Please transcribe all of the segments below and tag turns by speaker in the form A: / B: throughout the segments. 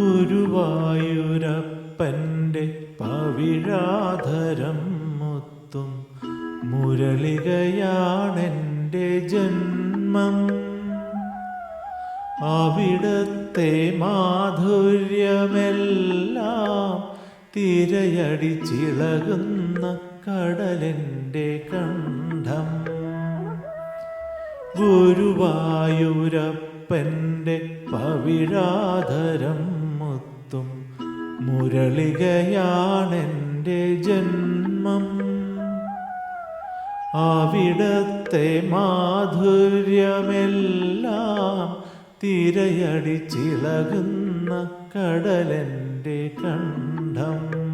A: ഗുരുവായൂരപ്പന്റെ പവിഴാധരം മുത്തും മുരളികയാണെന്റെ ജന്മം. അവിടത്തെ മാധുര്യമെല്ലാം തിരയടിച്ചിളകുന്ന കടലിന്റെ കണ്ഠം. ഗുരുവായൂരപ്പന്റെ പവിഴാധരം മുരളികയാണെന്റെ ജന്മം. അവിടത്തെ മാധുര്യമെല്ലാം തിരയടിച്ചിളകുന്ന കടലന്റെ കണ്ഠം.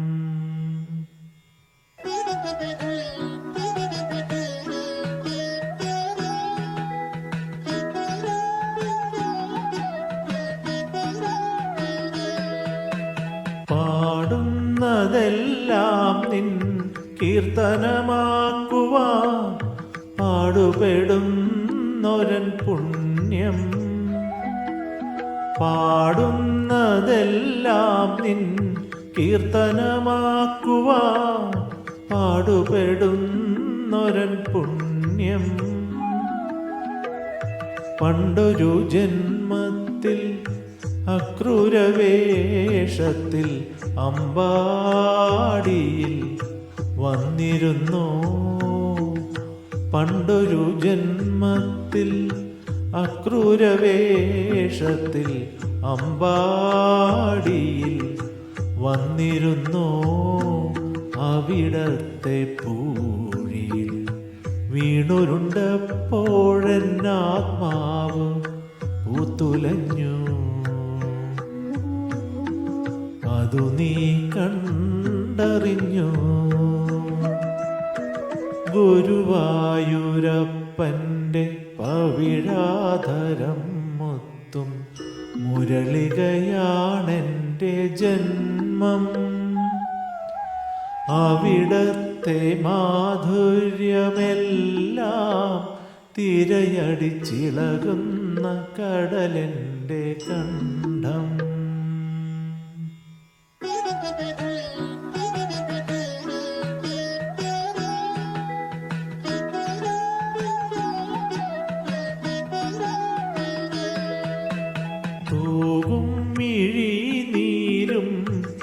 A: പാടുന്നതെല്ലാം നിൻ കീർത്തനമാക്കുവാൻ പാടുപെടുന്നൊരൻ പുണ്യം. പാടുന്നതെല്ലാം നിൻ കീർത്തനമാക്കുവാൻ പാടുപെടുന്നൊരൻ പുണ്യം. പണ്ടൊരു ജന്മത്തിൽ അക്രൂരവേഷത്തിൽ അമ്പാടിയിൽ വന്നിരുന്നു. പണ്ടൊരു ജന്മത്തിൽ അക്രൂരവേഷത്തിൽ അമ്പാടിയിൽ വന്നിരുന്നു. അവിടത്തെ പൂഴിയിൽ വീണുരുണ്ടപ്പോഴെന്നാത്മാവ് പൂത്തുലഞ്ഞു. അതു നീ കണ്ടറിഞ്ഞു? ഗുരുവായൂരപ്പന്റെ പവിഴാധരം മൊത്തും മുരളികയാണെന്റെ ജന്മം. അവിടത്തെ മാധുര്യമെല്ലാം തിരയടിച്ചിളകുന്ന കടലിന്റെ കണ്ഠം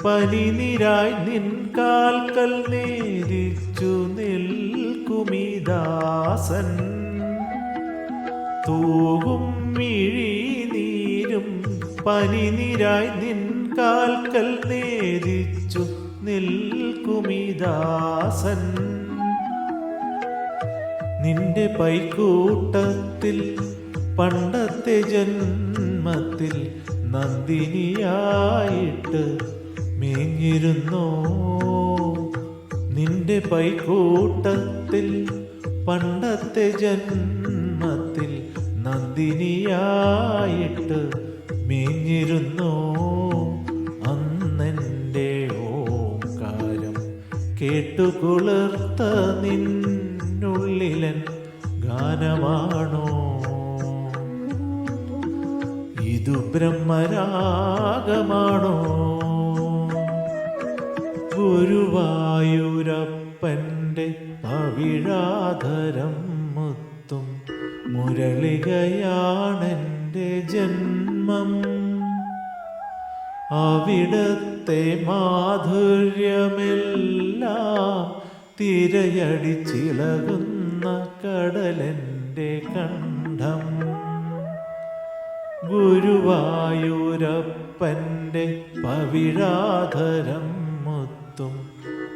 A: പനിനിരായി നിൻ കാൽക്കൽ നേരിച്ചു നിൽക്കുമിദാസൻ. തൂകും മിഴി നീരും പനിനിരായി നിൻ കാൽക്കൽ നേരിച്ചു നിൽക്കുമിദാസൻ. നിന്റെ പൈക്കൂട്ടത്തിൽ പണ്ടത്തെ ജന്മത്തിൽ നന്ദിനിയായിട്ട് മേഞ്ഞിരുന്നോ നിന്റെ പൈക്കൂട്ടത്തിൽ പണ്ടത്തെ ജന്മത്തിൽ നന്ദിനിയായിട്ട് മേഞ്ഞിരുന്നോ അന്നെന്റെ ഓംകാരം കേട്ടുകുളിർത്ത നിന്നുള്ളിലൻ ഗാനമാണോ? ഇതു ബ്രഹ്മരാഗമാണോ? ഗുരുവായൂരപ്പന്റെ പവിഴാധരം മുത്തും മുരളികയാണെന്റെ ജന്മം. അവിടത്തെ മാധുര്യമെല്ലാം തിരയടിച്ചിളകുന്ന കടലന്റെ കണ്ഠം. ഗുരുവായൂരപ്പന്റെ പവിഴാധരം മുത്തും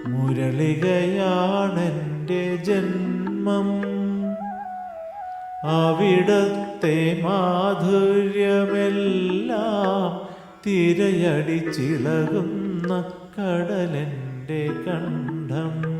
A: മുരളികയാണെന്റെ ജന്മം. അവിടത്തെ മാധുര്യമെല്ലാം തിരയടിച്ചിളകുന്ന കടലന്റെ കണ്ഠം